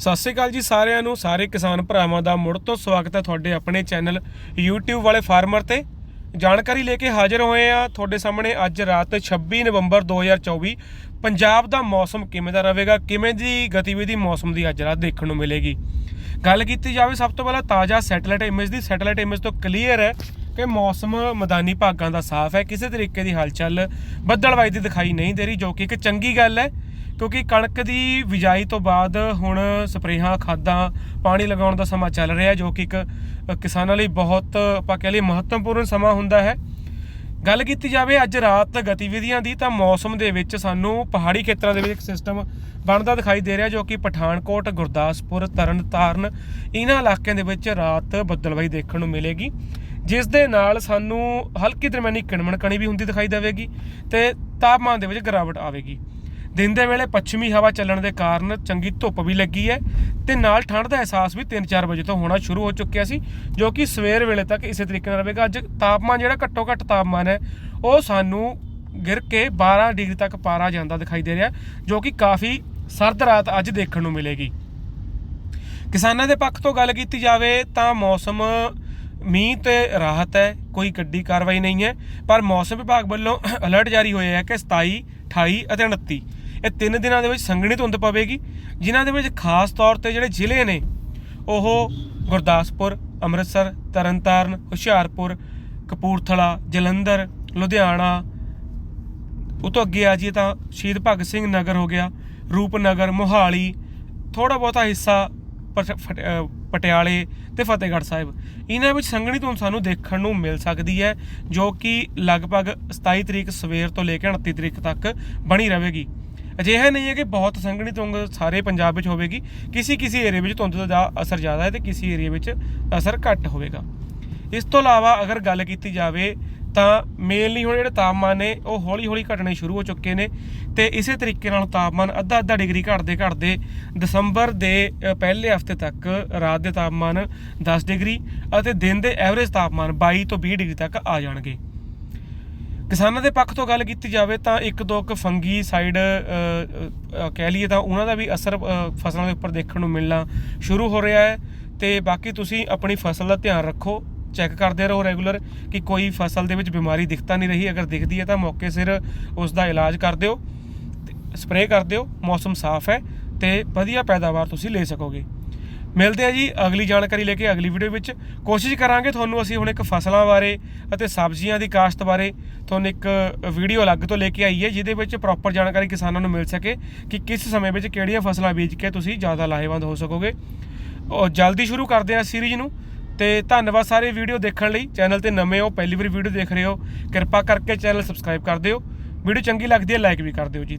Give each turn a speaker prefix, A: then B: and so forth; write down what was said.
A: ਸਤਿ ਸ਼੍ਰੀ ਅਕਾਲ ਜੀ ਸਾਰਿਆਂ ਨੂੰ, ਸਾਰੇ ਕਿਸਾਨ ਭਰਾਵਾਂ ਦਾ ਮੁੜ ਤੋਂ ਸਵਾਗਤ ਹੈ ਤੁਹਾਡੇ ਆਪਣੇ ਚੈਨਲ YouTube ਵਾਲੇ ਫਾਰਮਰ ਤੇ। ਜਾਣਕਾਰੀ ਲੈ ਕੇ ਹਾਜ਼ਰ ਹੋਏ ਆ ਤੁਹਾਡੇ ਸਾਹਮਣੇ ਅੱਜ ਰਾਤ 26 ਨਵੰਬਰ 2024 ਪੰਜਾਬ ਦਾ ਮੌਸਮ ਕਿਵੇਂ ਦਾ ਰਹੇਗਾ, ਕਿਵੇਂ ਦੀ ਗਤੀਵਿਧੀ ਮੌਸਮ ਦੀ ਅੱਜ ਰਾਤ ਦੇਖਣ ਨੂੰ ਮਿਲੇਗੀ। ਗੱਲ ਕੀਤੀ ਜਾਵੇ ਸਭ ਤੋਂ ਪਹਿਲਾਂ ਤਾਜ਼ਾ ਸੈਟੇਲਾਈਟ ਇਮੇਜ ਦੀ, ਸੈਟੇਲਾਈਟ ਇਮੇਜ ਤੋਂ ਕਲੀਅਰ ਹੈ ਕਿ ਮੌਸਮ ਮੈਦਾਨੀ ਭਾਗਾਂ ਦਾ ਸਾਫ਼ ਹੈ, ਕਿਸੇ ਤਰੀਕੇ ਦੀ ਹਲਚਲ ਬੱਦਲਵਾਈ ਦੀ ਦਿਖਾਈ ਨਹੀਂ ਦੇ ਰਹੀ, ਜੋ ਕਿ ਇੱਕ ਚੰਗੀ ਗੱਲ ਹੈ। ਕਿਉਂਕਿ ਕਣਕ ਦੀ ਬਿਜਾਈ ਤੋਂ ਬਾਅਦ ਹੁਣ ਸਪਰੇਹਾਂ, ਖਾਦਾਂ, ਪਾਣੀ ਲਗਾਉਣ ਦਾ ਸਮਾਂ ਚੱਲ ਰਿਹਾ, ਜੋ ਕਿ ਇੱਕ ਕਿਸਾਨਾਂ ਲਈ ਬਹੁਤ, ਆਪਾਂ ਕਹਿ ਲਈਏ ਮਹੱਤਵਪੂਰਨ ਸਮਾਂ ਹੁੰਦਾ ਹੈ। ਗੱਲ ਕੀਤੀ ਜਾਵੇ ਅੱਜ ਰਾਤ ਗਤੀਵਿਧੀਆਂ ਦੀ, ਤਾਂ ਮੌਸਮ ਦੇ ਵਿੱਚ ਸਾਨੂੰ ਪਹਾੜੀ ਖੇਤਰਾਂ ਦੇ ਵਿੱਚ ਇੱਕ ਸਿਸਟਮ ਬਣਦਾ ਦਿਖਾਈ ਦੇ ਰਿਹਾ, ਜੋ ਕਿ ਪਠਾਨਕੋਟ, ਗੁਰਦਾਸਪੁਰ, ਤਰਨਤਾਰਨ ਇਹਨਾਂ ਇਲਾਕਿਆਂ ਦੇ ਵਿੱਚ ਰਾਤ ਬੱਦਲਵਾਈ ਦੇਖਣ ਨੂੰ ਮਿਲੇਗੀ। ਜਿਸ ਦੇ ਨਾਲ ਸਾਨੂੰ ਹਲਕੀ ਦਰਮਿਆਨੀ ਕਿਣਮਣ ਕਣੀ ਵੀ ਹੁੰਦੀ ਦਿਖਾਈ ਦੇਵੇਗੀ ਤੇ ਤਾਪਮਾਨ ਦੇ ਵਿੱਚ ਗਿਰਾਵਟ ਆਵੇਗੀ। ਦਿਨ ਦੇ ਵੇਲੇ ਪੱਛਮੀ ਹਵਾ ਚੱਲਣ ਦੇ ਕਾਰਨ ਚੰਗੀ ਧੁੱਪ ਵੀ ਲੱਗੀ ਹੈ ਤੇ ਨਾਲ ਠੰਡ ਦਾ ਅਹਿਸਾਸ ਵੀ 3-4 ਵਜੇ ਤੋਂ ਹੋਣਾ ਸ਼ੁਰੂ ਹੋ ਚੁੱਕਿਆ ਸੀ, ਜੋ ਕਿ ਸਵੇਰ ਵੇਲੇ ਤੱਕ ਇਸੇ ਤਰੀਕੇ ਨਾਲ ਰਹੇਗਾ ਅੱਜ ਤਾਪਮਾਨ ਜਿਹੜਾ ਘੱਟੋ ਘੱਟ ਤਾਪਮਾਨ ਹੈ, ਉਹ ਸਾਨੂੰ ਗਿਰ ਕੇ 12 ਡਿਗਰੀ ਤੱਕ ਪਾਰਾ ਜਾਂਦਾ ਦਿਖਾਈ ਦੇ ਰਿਹਾ, ਜੋ ਕਿ ਕਾਫੀ ਸਰਦ ਰਾਤ ਅੱਜ ਦੇਖਣ ਨੂੰ ਮਿਲੇਗੀ। ਕਿਸਾਨਾਂ ਦੇ ਪੱਖ ਤੋਂ ਗੱਲ ਕੀਤੀ ਜਾਵੇ ਤਾਂ ਮੌਸਮ, ਮੀਂਹ ਤੇ ਰਾਹਤ ਹੈ, ਕੋਈ ਗੱਡੀ ਕਾਰਵਾਈ ਨਹੀਂ ਹੈ, ਪਰ ਮੌਸਮ ਵਿਭਾਗ ਵੱਲੋਂ ਅਲਰਟ ਜਾਰੀ ਹੋਇਆ ਹੈ ਕਿ 27 28 ਅਤੇ 29 ਇਹ ਤਿੰਨ ਦਿਨਾਂ ਦੇ ਵਿੱਚ ਸੰਘਣੀ ਧੁੰਦ ਪਵੇਗੀ, ਜਿਨ੍ਹਾਂ ਦੇ ਵਿੱਚ ਖਾਸ ਤੌਰ ਤੇ ਜਿਹੜੇ ਜ਼ਿਲ੍ਹੇ ਨੇ, ਉਹ ਗੁਰਦਾਸਪੁਰ, ਅੰਮ੍ਰਿਤਸਰ, ਤਰਨਤਾਰਨ, ਹੁਸ਼ਿਆਰਪੁਰ, ਕਪੂਰਥਲਾ, ਜਲੰਧਰ, ਲੁਧਿਆਣਾ, ਉਹ ਤੋਂ ਅੱਗੇ ਆ ਜੀ ਤਾਂ ਸ਼ਹੀਦ ਭਗਤ ਸਿੰਘ ਨਗਰ ਹੋ ਗਿਆ, ਰੂਪਨਗਰ, ਮੋਹਾਲੀ ਥੋੜਾ ਬਹੁਤਾ ਹਿੱਸਾ ਪਟ- ਪਟਿਆਲੇ ਤੇ ਫਤਿਹਗੜ੍ਹ ਸਾਹਿਬ। ਇਹਨਾਂ ਵਿੱਚ ਸੰਘਣੀ ਧੁੰਦ ਸਾਨੂੰ ਦੇਖਣ ਨੂੰ ਮਿਲ ਸਕਦੀ ਹੈ, ਜੋ ਕਿ ਲਗਭਗ 27 ਤਰੀਕ ਸਵੇਰ ਤੋਂ ਲੈ ਕੇ 29 ਤਰੀਕ ਤੱਕ ਬਣੀ ਰਹੇਗੀ। ਅਜਿਹਾ ਨਹੀਂ ਹੈ ਕਿ ਬਹੁਤ ਸੰਘਣੀ ਧੁੰਦ ਸਾਰੇ ਪੰਜਾਬ ਵਿੱਚ ਹੋਵੇਗੀ। ਕਿਸੇ ਕਿਸੇ ਏਰੀਆ ਵਿੱਚ ਧੁੰਦ ਦਾ ਅਸਰ ਜ਼ਿਆਦਾ ਹੈ ਤੇ ਕਿਸੇ ਏਰੀਆ ਵਿੱਚ ਅਸਰ ਘੱਟ ਹੋਵੇਗਾ। ਇਸ ਤੋਂ ਇਲਾਵਾ ਅਗਰ ਗੱਲ ਕੀਤੀ ਜਾਵੇ ਤਾਂ ਮੇਨਲੀ ਹੁਣ ਜਿਹੜੇ ਤਾਪਮਾਨ ਨੇ, ਉਹ ਹੌਲੀ ਹੌਲੀ ਘਟਣੇ ਸ਼ੁਰੂ ਹੋ ਚੁੱਕੇ ਨੇ ਤੇ ਇਸੇ ਤਰੀਕੇ ਨਾਲ ਤਾਪਮਾਨ ਅੱਧਾ ਅੱਧਾ ਡਿਗਰੀ ਘਟਦੇ ਘਟਦੇ ਦਸੰਬਰ ਦੇ ਪਹਿਲੇ ਹਫ਼ਤੇ ਤੱਕ ਰਾਤ ਦੇ ਤਾਪਮਾਨ 10 ਡਿਗਰੀ ਅਤੇ ਦਿਨ ਦੇ ਐਵਰੇਜ ਤਾਪਮਾਨ 22 ਤੋਂ 20 ਡਿਗਰੀ ਤੱਕ ਆ ਜਾਣਗੇ। ਕਿਸਾਨਾਂ ਦੇ ਪੱਖ ਤੋਂ ਗੱਲ ਕੀਤੀ ਜਾਵੇ ਤਾਂ ਇੱਕ ਦੋ ਕੁ ਫੰਗੀ ਸਾਈਡ ਕਹਿ ਲਈਏ ਤਾਂ ਉਹਨਾਂ ਦਾ ਵੀ ਅਸਰ ਫਸਲਾਂ ਦੇ ਉੱਪਰ ਦੇਖਣ ਨੂੰ ਮਿਲਣਾ ਸ਼ੁਰੂ ਹੋ ਰਿਹਾ ਹੈ। ਤੇ ਬਾਕੀ ਤੁਸੀਂ ਆਪਣੀ ਫਸਲ ਦਾ ਧਿਆਨ ਰੱਖੋ, ਚੈੱਕ ਕਰਦੇ ਰਹੋ ਰੈਗੂਲਰ ਕਿ ਕੋਈ ਫਸਲ ਦੇ ਵਿੱਚ ਬਿਮਾਰੀ ਦਿਖਤਾ ਨਹੀਂ ਰਹੀ। ਅਗਰ ਦਿਖਦੀ ਹੈ ਤਾਂ ਮੌਕੇ ਸਿਰ ਉਸ ਦਾ ਇਲਾਜ ਕਰ ਦਿਓ ਸਪਰੇਅ ਕਰ ਦਿਓ, ਮੌਸਮ ਸਾਫ਼ ਹੈ ਤੇ ਵਧੀਆ ਪੈਦਾਵਾਰ ਤੁਸੀਂ ਲੈ ਸਕੋਗੇ। ਮਿਲਦੇ ਆ ਜੀ ਅਗਲੀ ਜਾਣਕਾਰੀ ਲੈ ਕੇ ਅਗਲੀ ਵੀਡੀਓ ਵਿੱਚ। ਕੋਸ਼ਿਸ਼ ਕਰਾਂਗੇ ਤੁਹਾਨੂੰ ਅਸੀਂ ਹੁਣ ਇੱਕ ਫਸਲਾਂ ਬਾਰੇ ਅਤੇ ਸਬਜ਼ੀਆਂ ਦੀ ਕਾਸ਼ਤ ਬਾਰੇ ਤੁਹਾਨੂੰ ਇੱਕ ਵੀਡੀਓ ਅਲੱਗ ਤੋਂ ਲੈ ਕੇ ਆਈਏ, ਜਿਹਦੇ ਵਿੱਚ ਪ੍ਰੋਪਰ ਜਾਣਕਾਰੀ ਕਿਸਾਨਾਂ ਨੂੰ ਮਿਲ ਸਕੇ ਕਿ ਕਿਸ ਸਮੇਂ ਵਿੱਚ ਕਿਹੜੀਆਂ ਫਸਲਾਂ ਬੀਜ ਕੇ ਤੁਸੀਂ ਜ਼ਿਆਦਾ ਲਾਹੇਵੰਦ ਹੋ ਸਕੋਗੇ। ਉਹ ਜਲਦੀ ਸ਼ੁਰੂ ਕਰਦੇ ਹਾਂ ਸੀਰੀਜ਼ ਨੂੰ। ਤੇ ਧੰਨਵਾਦ ਸਾਰੇ ਵੀਡੀਓ ਦੇਖਣ ਲਈ। ਚੈਨਲ ਤੇ ਨਵੇਂ ਹੋ, ਪਹਿਲੀ ਵਾਰੀ ਵੀਡੀਓ ਦੇਖ ਰਹੇ ਹੋ, ਕਿਰਪਾ ਕਰਕੇ ਚੈਨਲ ਸਬਸਕ੍ਰਾਈਬ ਕਰ ਦਿਓ। ਵੀਡੀਓ ਚੰਗੀ ਲੱਗਦੀ ਹੈ ਲਾਈਕ ਵੀ ਕਰ ਦਿਓ ਜੀ।